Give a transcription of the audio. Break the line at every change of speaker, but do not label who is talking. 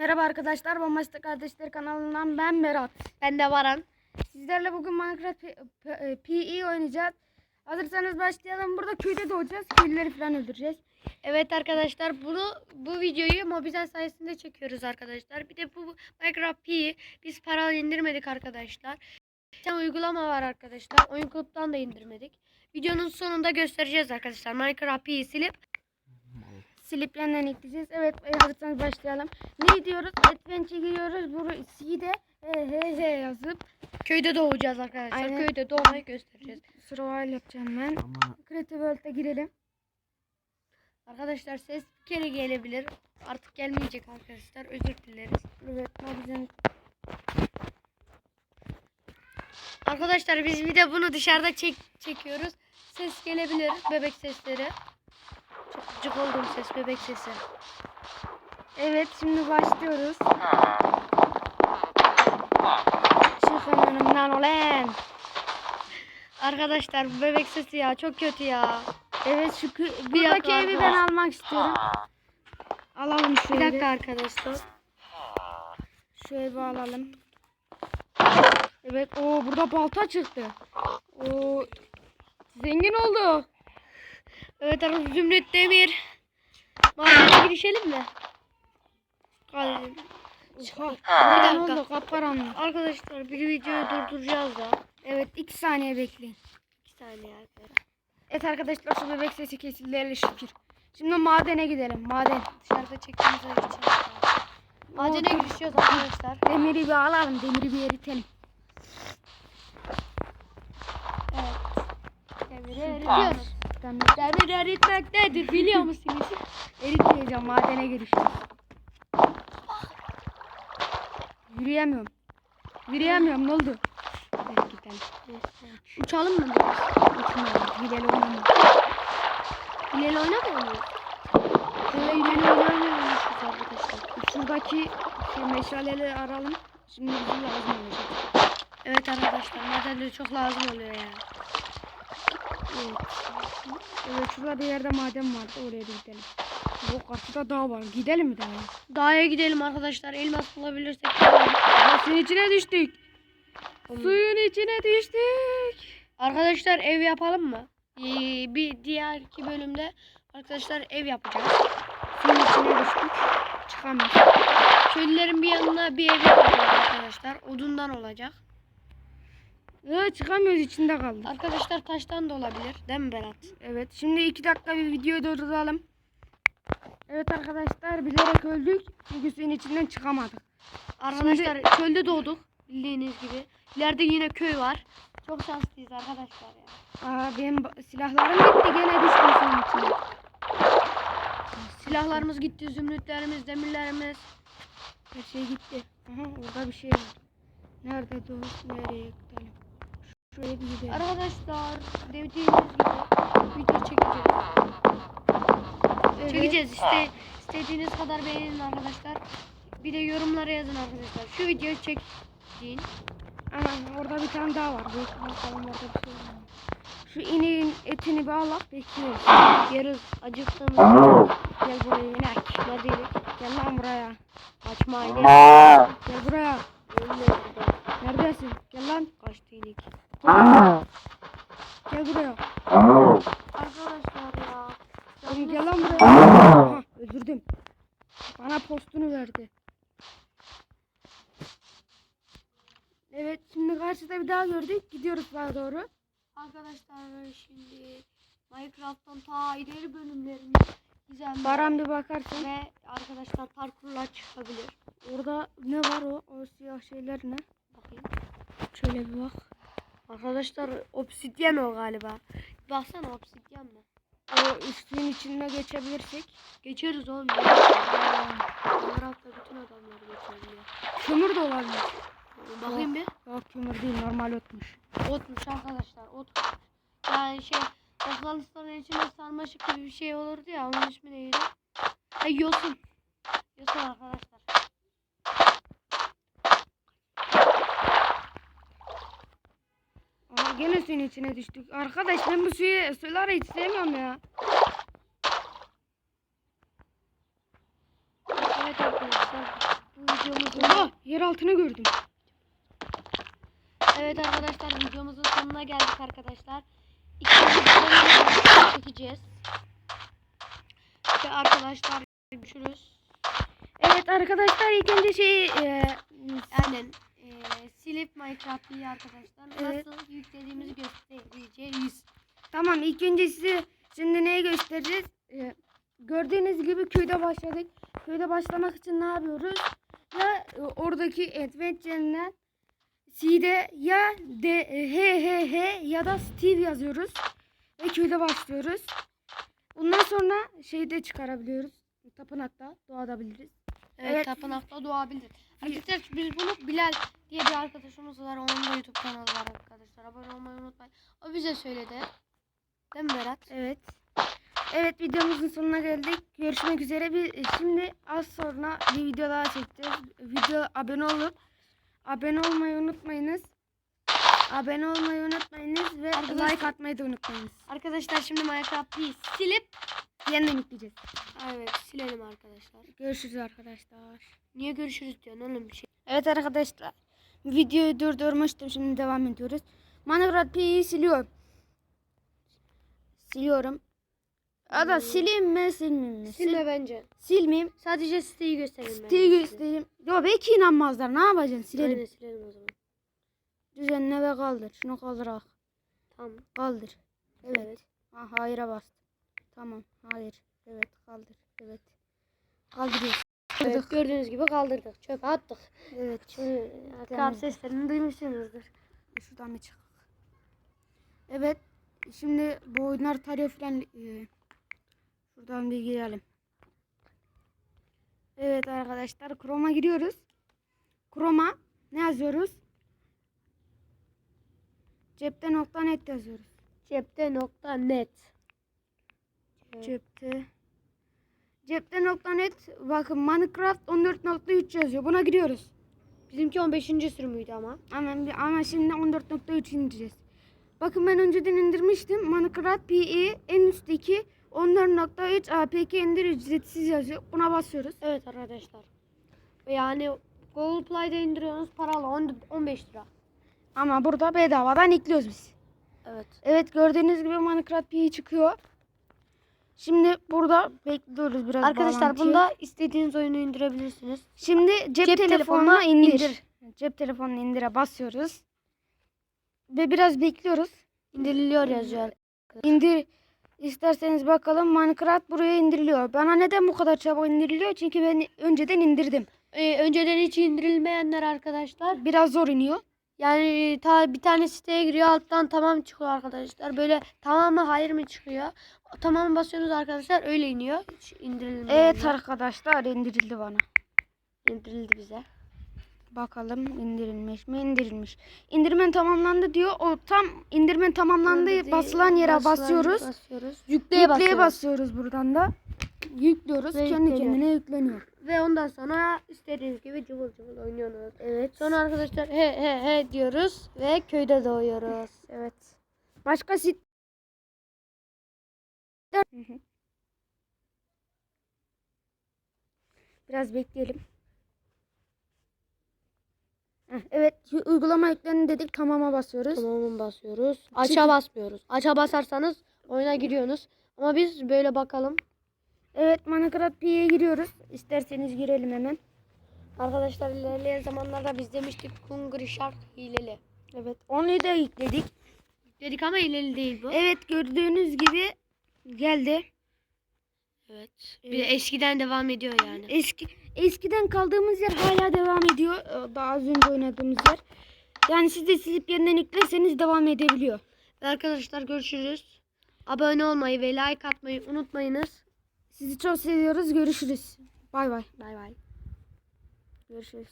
Merhaba arkadaşlar, Bombastik Kardeşler kanalından ben Berat.
Ben de Baran.
Sizlerle bugün Minecraft PE oynayacağız. Hazırsanız başlayalım. Burada köyde doğacağız. Köylüleri falan öldüreceğiz.
Evet arkadaşlar bunu bu videoyu Mobizen sayesinde çekiyoruz arkadaşlar. Bir de bu Minecraft P'yi biz paralı indirmedik arkadaşlar. Bir uygulama var arkadaşlar. Oyun Club'dan da indirmedik. Videonun sonunda göstereceğiz arkadaşlar. Minecraft P'yi silip
Silip yeniden ekleyeceğiz. Evet, hazırsanız başlayalım. Ne diyoruz? Adventure giriyoruz. Burayı C'de he he he yazıp
köyde doğacağız arkadaşlar.
Aynen.
Köyde doğmayı göstereceğiz.
survival yapacağım ben. Creative World'e girelim.
Arkadaşlar ses bir kere gelebilir. Artık gelmeyecek arkadaşlar. Özür dileriz.
Evet, Mobizen
Arkadaşlar biz bir de bunu dışarıda çek çekiyoruz. Ses gelebilir. Bebek sesleri. Gıcık olduğum ses bebek sesi.
Evet, şimdi başlıyoruz. Çıkın önümden ulan.
Arkadaşlar bu bebek sesi ya çok kötü ya.
Evet, şu buradaki evi ben almak istiyorum. Alalım şu
Bir dakika arkadaşlar.
Şu evi alalım. Evet, o burada balta çıktı. O zengin oldu.
Evet arkadaşlar Zümrüt Demir. Mahalleye girişelim mi? Hadi.
Oha,
Bir dakika.
oldu kapkaranlık.
Arkadaşlar bir videoyu durduracağız da.
Evet, iki saniye bekleyin.
Bir saniye arkadaşlar.
Evet arkadaşlar şu bebek sesi kesildi hele şükür. Şimdi madene gidelim. Maden.
Dışarıda çektiğimize geçelim. Madene girişiyoruz arkadaşlar.
Demiri bir alalım. Demiri bir eritelim.
Evet. Demiri eritiyoruz.
Demir.
Demir eritmek nedir biliyor musunuz?
Eritmeyeceğim. Madene girişiyoruz. Yürüyemiyorum. Yürüyemiyorum. Ne oldu?
Uçalım mı?
Uçmayalım. Gidelim oynayalım.
İleri oynamıyor? Böyle ileri oynamıyormuşuz arkadaşlar.
Şuradaki şey meşaleleri aralım. Şimdi bizim lazım olacak.
Evet arkadaşlar madende çok lazım oluyor ya.
Evet. Evet şurada bir yerde maden vardı. Oraya da gidelim. Bu karşıda dağ var. Gidelim mi dağa?
Dağa gidelim arkadaşlar. Elmas bulabilirsek.
Suyun içine düştük. Suyun içine düştük.
Arkadaşlar ev yapalım mı? Ee, bir diğer iki bölümde arkadaşlar ev yapacağız.
Suyun içine düştük. Çıkamıyoruz.
Köylülerin bir yanına bir ev yapacağız arkadaşlar. Odundan olacak.
Ya çıkamıyoruz içinde kaldık.
Arkadaşlar taştan da olabilir. Değil mi Berat?
Evet şimdi iki dakika bir videoyu durduralım. Evet arkadaşlar bilerek öldük. Çünkü suyun içinden çıkamadık.
Arkadaşlar çölde doğduk. Bildiğiniz gibi. İleride yine köy var. Çok şanslıyız arkadaşlar ya.
Aa benim silahlarım gitti gene düştüm suyun içine.
Silahlarımız gitti, zümrütlerimiz, demirlerimiz.
Her şey gitti. Aha orada bir şey var. Nerede dur? Nereye gidelim? Şuraya bir gidelim.
Arkadaşlar dediğimiz gibi video çekeceğiz.
Evet.
Çekeceğiz işte istediğiniz kadar beğenin arkadaşlar. Bir de yorumlara yazın arkadaşlar. Şu videoyu çek deyin.
Ana orada bir tane daha var. Bakalım orada bir şey var. Şu ineğin etini bir alak bekliyoruz.
Yarın acıktığımız
Gel buraya inek.
neredeydik?
Gel lan buraya.
Kaçma inek.
Gel buraya. Neredesin? Gel lan.
Kaçtı inek.
Gel buraya.
Arkadaşlar ya.
Oğlum gel lan buraya. Aha, öldürdüm. Bana postunu verdi. Evet şimdi karşıda bir daha gördük. Gidiyoruz daha doğru.
Arkadaşlar şimdi Minecraft'tan ta ileri bölümlerini gizemli
Baran bir bakarsın.
ve arkadaşlar parkurlar çıkabilir.
Orada ne var o? O siyah şeyler ne?
Bakayım.
Şöyle bir bak.
Arkadaşlar obsidyen o galiba. Baksana obsidyen mi?
O üstünün içine geçebilirsek.
Geçeriz oğlum. Minecraft'ta bütün adamlar geçebiliyor.
Kömür de olabilir.
Bakayım bir.
Yok kömür değil normal otmuş.
Otmuş arkadaşlar. Ot. Yani şey Afganistan'ın içinde sarmaşık gibi bir şey olurdu ya. Onun ismi neydi? Ha yosun. Yosun arkadaşlar.
Aa, gene suyun içine düştük. Arkadaş ben bu suyu suları hiç sevmiyorum ya.
Evet arkadaşlar.
Allah yer altına gördüm.
Evet arkadaşlar videomuzun sonuna geldik arkadaşlar. İkinci bölümü çekeceğiz. Ve arkadaşlar görüşürüz.
Evet arkadaşlar ilk önce şey e,
Aynen. Ee, silip Minecraft'ı arkadaşlar
Evet.
nasıl yüklediğimizi göstereceğiz.
tamam ilk önce size şimdi neyi göstereceğiz? E, gördüğünüz gibi köyde başladık. Köyde başlamak için ne yapıyoruz? Ya e, oradaki adventure'den C'de ya D, e, H H H ya da Steve yazıyoruz. Ve köyde başlıyoruz. Bundan sonra şeyde çıkarabiliyoruz. Tapınakta doğabiliriz.
Evet,
Evet.
tapınakta doğabilir. Arkadaşlar biz bunu Bilal diye bir arkadaşımız var. Onun da YouTube kanalı var arkadaşlar. Abone olmayı unutmayın. O bize söyledi. Değil mi Berat?
Evet. Evet videomuzun sonuna geldik. Görüşmek üzere. Bir, şimdi az sonra bir video daha çekeceğiz. Video abone olup abone olmayı unutmayınız. Abone olmayı unutmayınız ve
Arkadaşlar-
like atmayı da unutmayınız.
Arkadaşlar şimdi Minecraft'ı silip
Yeniden yükleyeceğiz.
evet silelim arkadaşlar.
Görüşürüz arkadaşlar.
Niye görüşürüz diyorsun oğlum bir şey.
Evet arkadaşlar. Videoyu durdurmuştum. Şimdi devam ediyoruz. Minecraft P'yi siliyorum. Siliyorum. Ya da sileyim mi silmeyeyim mi?
Silme bence.
Silmeyeyim.
Sadece siteyi gösterelim. bence
Siteyi
size.
göstereyim. Yo belki inanmazlar. Ne yapacaksın? Silelim.
Aynen silelim o zaman.
Düzenle ve kaldır. Şunu kaldırak.
Tamam.
Kaldır. Evet.
Evet.
Ha, hayır'a bastım. Tamam. Hayır. Evet. Kaldır. Evet. Kaldırıyoruz.
Evet, gördüğünüz gibi kaldırdık. Çöpe attık.
Evet.
Şimdi kar
Tamam.
seslerini duymuşsunuzdur.
Şuradan bir çık. Evet. Şimdi bu oyunlar tarihi falan e, şuradan bir girelim. Evet arkadaşlar. Chrome'a giriyoruz. Chrome'a ne yazıyoruz? Cepte nokta net yazıyoruz.
Cepte nokta net.
Cepte. Cepte nokta net. Bakın Minecraft 14.3 yazıyor. Buna giriyoruz.
Bizimki 15. sürümüydü ama.
Ama, ama şimdi 14.3 indireceğiz. Bakın ben önceden indirmiştim. Minecraft PE en üstteki 14.3 APK indir ücretsiz yazıyor. Buna basıyoruz.
Evet arkadaşlar. Yani Google Play'de indiriyorsunuz paralı 10 15 lira.
Ama burada bedavadan ekliyoruz biz.
Evet.
Evet gördüğünüz gibi Minecraft PE çıkıyor. Şimdi burada bekliyoruz biraz
Arkadaşlar
bağlantıyı.
bunda istediğiniz oyunu indirebilirsiniz.
Şimdi cep,
Cep
telefonuna indir.
indir.
Cep telefonuna indire basıyoruz. Ve biraz bekliyoruz.
İndiriliyor yazıyor.
İndir isterseniz bakalım Minecraft buraya indiriliyor. Bana neden bu kadar çabuk indiriliyor? Çünkü ben önceden indirdim.
Ee, önceden hiç indirilmeyenler arkadaşlar.
Biraz zor iniyor.
Yani ta bir tane siteye giriyor alttan tamam çıkıyor arkadaşlar. Böyle tamam mı hayır mı çıkıyor. Tamam basıyorsunuz arkadaşlar öyle iniyor. Hiç indirilmeyenler.
Evet arkadaşlar indirildi bana.
indirildi bize.
Bakalım indirilmiş mi? İndirilmiş. İndirmen tamamlandı diyor. O tam indirmen tamamlandı
Öyle
basılan yere
Basılan
basıyoruz.
basıyoruz.
Yükleye,
Yükleye basıyoruz.
basıyoruz buradan da. Yüklüyoruz.
Ve
kendi
yükleniyor.
kendine yükleniyor.
Ve ondan sonra istediğiniz gibi cıvıl cıvıl oynuyorsunuz.
Evet.
Sonra arkadaşlar he he he diyoruz ve köyde doğuyoruz.
Evet. Başka sit Hı hı. Biraz bekleyelim. Heh, Evet, uygulama yüklenin dedik. Tamama basıyoruz.
Tamamı basıyoruz. Aça basmıyoruz. Aça basarsanız oyuna giriyorsunuz. Ama biz böyle bakalım.
Evet, Minecraft P'ye giriyoruz. İsterseniz girelim hemen.
Arkadaşlar ilerleyen zamanlarda biz demiştik Hungry Shark hileli.
Evet, onu da yükledik.
Dedik ama hileli değil bu.
Evet, gördüğünüz gibi geldi.
Evet. Bir de eskiden devam ediyor yani.
Eski eskiden kaldığımız yer hala devam ediyor. Ee, Daha az önce oynadığımız yer. Yani siz de silip yeniden yüklerseniz devam edebiliyor.
Arkadaşlar görüşürüz. Abone olmayı ve like atmayı unutmayınız.
Sizi çok seviyoruz. Görüşürüz. Bay bay.
Bay bay.
Görüşürüz.